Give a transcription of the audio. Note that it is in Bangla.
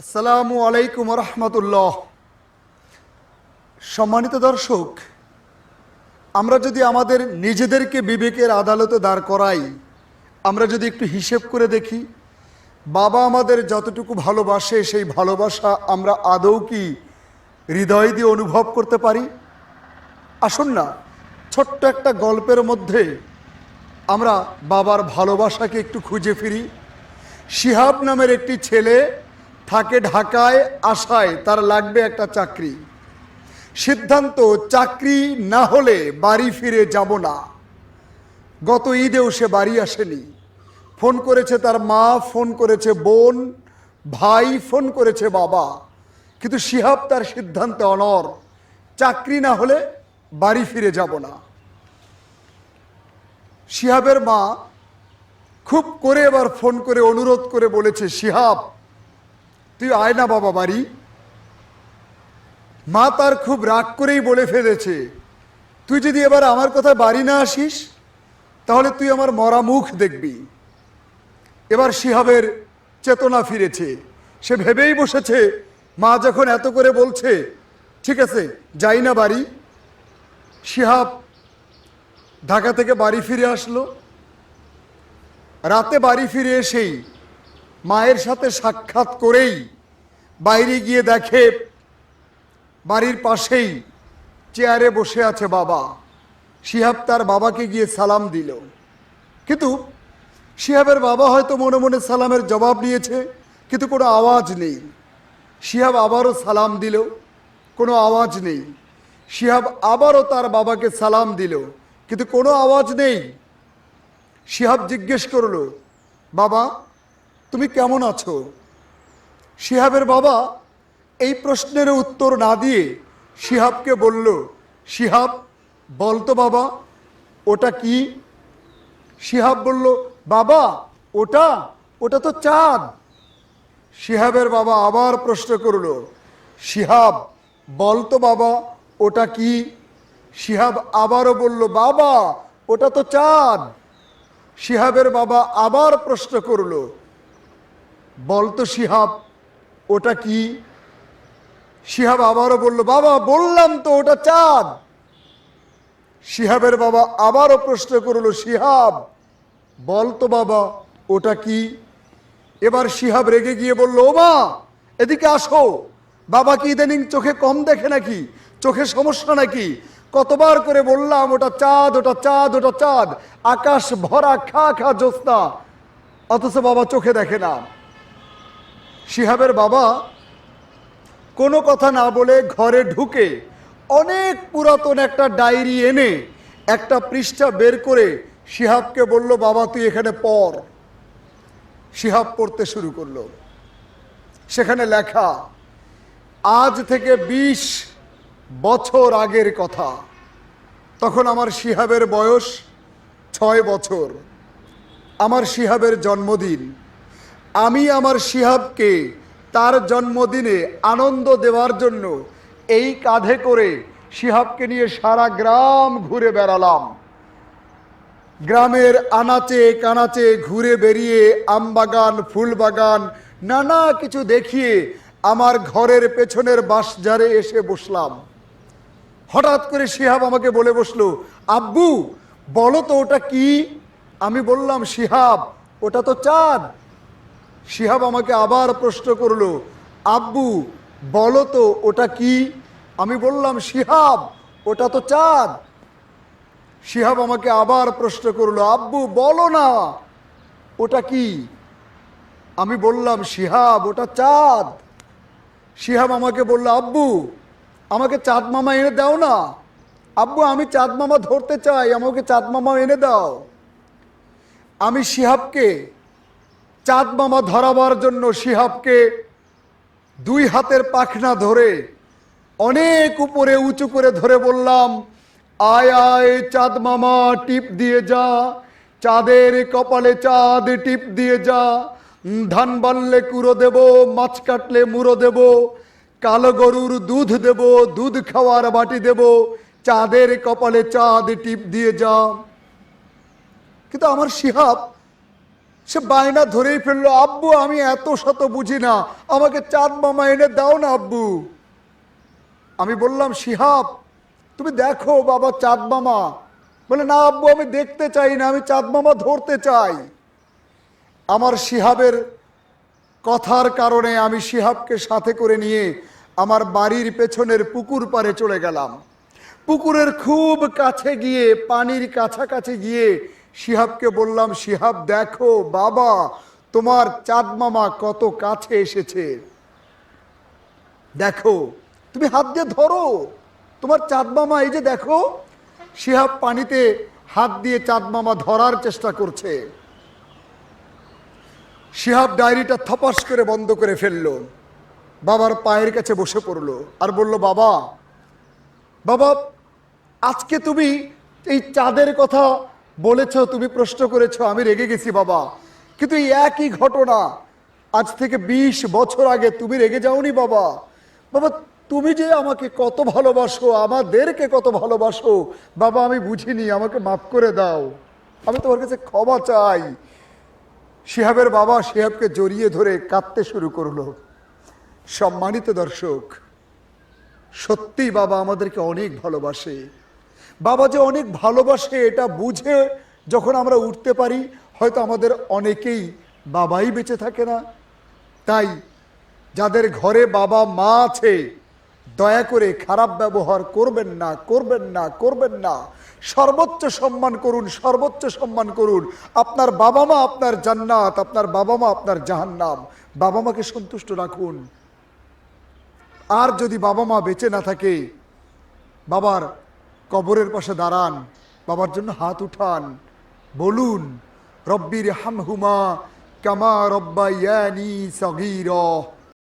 আসসালামু আলাইকুম রহমতুল্লাহ সম্মানিত দর্শক, আমরা যদি আমাদের নিজেদেরকে বিবেকের আদালতে দাঁড় করাই, আমরা যদি একটু হিসেব করে দেখি, বাবা আমাদের যতটুকু ভালোবাসে, সেই ভালোবাসা আমরা আদৌ কি হৃদয় দিয়ে অনুভব করতে পারি? আসুন না, ছোট্ট একটা গল্পের মধ্যে আমরা বাবার ভালোবাসাকে একটু খুঁজে ফিরি। শিহাব নামের একটি ছেলে থাকে ঢাকায়, আশায় তার লাগবে একটা চাকরি। সিদ্ধান্ত, চাকরি না হলে বাড়ি ফিরে যাব না। গত ঈদেও সে বাড়ি আসেনি। ফোন করেছে তার মা, ফোন করেছে বোন, ভাই, ফোন করেছে বাবা। কিন্তু শিহাব তার সিদ্ধান্তে অনর চাকরি না হলে বাড়ি ফিরে যাব না। শিহাবের মা খুব করে এবার ফোন করে অনুরোধ করে বলেছে, শিহাব তুই আয় না বাবা বাড়ি। মা তার খুব রাগ করেই বলে ফেলেছে। তুই যদি এবার আমার কথা বাড়ি না আসিস, তাহলে তুই আমার মরা মুখ দেখবি। এবার শিহাবের চেতনা ফিরেছে। সে ভেবেই বসেছে, মা যখন এত করে বলছে, ঠিক আছে, যাই না বাড়ি। শিহাব ঢাকা থেকে বাড়ি ফিরে আসলো। রাতে বাড়ি ফিরে এসেই মায়ের সাথে সাক্ষাৎ করেই বাইরে গিয়ে দেখে বাড়ির পাশেই চেয়ারে বসে আছে বাবা। শিহাব তার বাবাকে গিয়ে সালাম দিল। কিন্তু শিহাবের বাবা হয়তো মনে মনে সালামের জবাব নিয়েছে, কিন্তু কোনো আওয়াজ নেই। শিহাব আবারও সালাম দিল, কোনো আওয়াজ নেই। শিহাব আবারও তার বাবাকে সালাম দিল, কিন্তু কোনো আওয়াজ নেই। শিহাব জিজ্ঞেস করল, বাবা, তুমি কেমন আছো? শিহাবের বাবা এই প্রশ্নের উত্তর না দিয়ে শিহাবকে বলল, শিহাব বলতো বাবা, ওটা কি? শিহাব বলল, বাবা, ওটা ওটা তো চাঁদ। শিহাবের বাবা আবার প্রশ্ন করল, শিহাব বলতো বাবা, ওটা কি? শিহাব আবারও বলল, বাবা, ওটা তো চাঁদ। শিহাবের বাবা আবার প্রশ্ন করল বলতো শিহাব ওটা কি? শিহাব আবারও বলল, বাবা, বললাম তো ওটা চাঁদ। শিহাবের বাবা আবারও প্রশ্ন করল, শিহাব বলতো বাবা, ওটা কি? এবার শিহাব রেগে গিয়ে বলল, ও মা, এদিকে আসো। বাবা কি ইদানিং চোখে কম দেখে নাকি? চোখে সমস্যা নাকি? কতবার করে বললাম, ওটা চাঁদ ওটা চাঁদ ওটা চাঁদ। আকাশ ভরা খা খা জ্যোৎস্না। অথচ বাবা চোখে দেখে না। শিহাবের বাবা কোনো কথা না বলে ঘরে ঢুকে অনেক পুরাতন একটা ডায়েরি এনে একটা পৃষ্ঠা বের করে শিহাবকে বলল, বাবা, তুই এখানে পড়। শিহাব পড়তে শুরু করল। সেখানে লেখা, আজ থেকে ২০ বছর আগের কথা। তখন আমার শিহাবের বয়স ছয় বছর। আমার শিহাবের জন্মদিন। আমি আমার শিহাবকে তার জন্মদিনে আনন্দ দেওয়ার জন্য এই কাঁধে করে শিহাবকে নিয়ে সারা গ্রাম ঘুরে বেড়ালাম। গ্রামের আনাচে কানাচে ঘুরে বেরিয়ে আমবাগান ফুলবাগান নানা কিছু দেখিয়ে আমার ঘরের পেছনের বাঁশঝাড়ে এসে বসলাম। হঠাৎ করে শিহাব আমাকে বলে বসল, আব্বু, বলো তো ওটা কি? আমি বললাম, শিহাব, ওটা তো চাঁদ। শিহাব আমাকে আবার প্রশ্ন করল, আব্বু, বলো তো ওটা কি? আমি বললাম, শিহাব, ওটা তো চাঁদ। শিহাব আমাকে আবার প্রশ্ন করল, আব্বু, বলো না, ওটা কি? আমি বললাম, শিহাব, ওটা চাঁদ। শিহাব আমাকে বলল, আব্বু, আমাকে চাঁদ মামা এনে দাও না। আব্বু, আমি চাঁদ মামা ধরতে চাই, আমাকে চাঁদ মামা এনে দাও। আমি শিহাবকে চাঁদ মামা ধরাবার জন্য শিহাবকে দুই হাতের পাখনা ধরে অনেক উপরে উঁচু করে ধরে বললাম, আয় আয় চাঁদ মামা, টিপ দিয়ে যা। চাঁদের কপালে চাঁদ টিপ দিয়ে যা। ধান বানলে কুড়ো দেব, মাছ কাটলে মুড়ো দেব। কালো গরুর দুধ দেব, দুধ খাওয়ার বাটি দেব। চাঁদের কপালে চাঁদ টিপ দিয়ে যা। কিন্তু আমার শিহাব সে বায়না ধরেই ফেলল, আব্বু, আমি এত শত বুঝি না। আমাকে চাঁদ মামা এনে দাও না, আব্বু। আমি বললাম, শিহাব, তুমি দেখো বাবা চাঁদ মামা। বলে, না, আব্বু, আমি দেখতে চাই না, আমি চাঁদ মামা ধরতে চাই। আমার শিহাবের কথার কারণে আমি শিহাবকে সাথে করে নিয়ে আমার বাড়ির পেছনের পুকুর পারে চলে গেলাম। পুকুরের খুব কাছে গিয়ে, পানির কাছাকাছি গিয়ে শিহাবকে বললাম, শিহাব, দেখো, বাবা, তোমার চাঁদ মামা কত কাছে এসেছে। দেখো, তুমি হাত দিয়ে ধরো, তোমার চাঁদ মামা, এই যে দেখো, শিহাব পানিতে হাত দিয়ে চাঁদ মামা ধরার চেষ্টা করছে। শিহাব ডায়েরিটা থপাস করে বন্ধ করে ফেলল, বাবার পায়ের কাছে বসে পড়ল আর বলল, বাবা বাবা, আজকে তুমি এই চাঁদের কথা বলেছ, তুমি প্রশ্ন করেছ, আমি রেগে গেছি বাবা। কিন্তু এই একই ঘটনা আজ থেকে ২০ বছর আগে তুমি রেগে যাওনি বাবা। বাবা, তুমি যে আমাকে কত ভালোবাসো, আমাদেরকে কত ভালোবাসো, বাবা, আমি বুঝিনি, আমাকে মাফ করে দাও। আমি তোমার কাছে ক্ষমা চাই। শিহাবের বাবা শিহাবকে জড়িয়ে ধরে কাঁদতে শুরু করল। সম্মানিত দর্শক সত্যি বাবা আমাদেরকে অনেক ভালোবাসে। বাবা যে অনেক ভালোবাসে এটা বুঝে যখন আমরা উঠতে পারি, হয়তো আমাদের অনেকেই বাবাই বেঁচে থাকে না। তাই যাদের ঘরে বাবা মা আছে, দয়া করে খারাপ ব্যবহার করবেন না করবেন না করবেন না। সর্বোচ্চ সম্মান করুন, সর্বোচ্চ সম্মান করুন। আপনার বাবা মা আপনার জান্নাত, আপনার বাবা মা আপনার জাহান্নাম। বাবা মাকে সন্তুষ্ট রাখুন। আর যদি বাবা মা বেঁচে না থাকে, বাবার কবরের পাশে দাঁড়ান বাবার জন্য হাত উঠান বলুন রব্বির হামহুমা কামা রব্বা রব্বাইয়ানি সগীর।